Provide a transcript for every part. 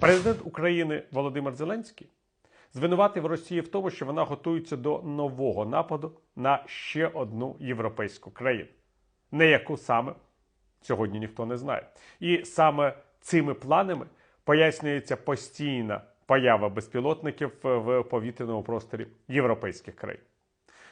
Президент України Володимир Зеленський звинуватив Росію в тому, що вона готується до нового нападу на ще одну європейську країну, не яку саме сьогодні ніхто не знає. І саме цими планами пояснюється постійна поява безпілотників в повітряному просторі європейських країн.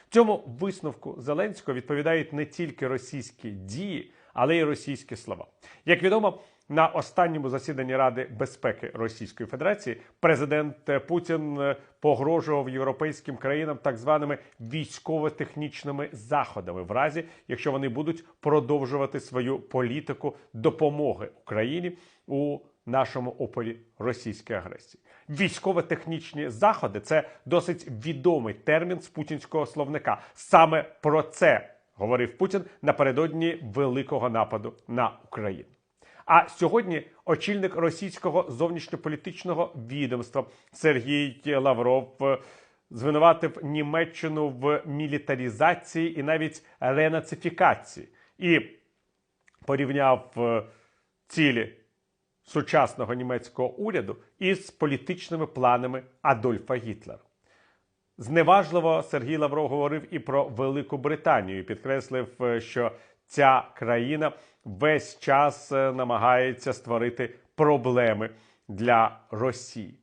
Цьому висновку Зеленського відповідають не тільки російські дії, але й російські слова. Як відомо, на останньому засіданні Ради безпеки Російської Федерації президент Путін е, погрожував європейським країнам так званими військово-технічними заходами, в разі якщо вони будуть продовжувати свою політику допомоги Україні у нашому опорі російської агресії. Військово-технічні заходи це досить відомий термін з путінського словника. Саме про це говорив Путін напередодні великого нападу на Україну. А сьогодні очільник російського зовнішньополітичного відомства Сергій Лавров е, звинуватив Німеччину в мілітарізації і навіть ренацифікації і порівняв е, цілі сучасного німецького уряду із політичними планами Адольфа Гітлера. Зневажливо Сергій Лавров говорив і про Велику Британію. Підкреслив, е, що ця країна весь час е, намагається створити проблеми для Росії.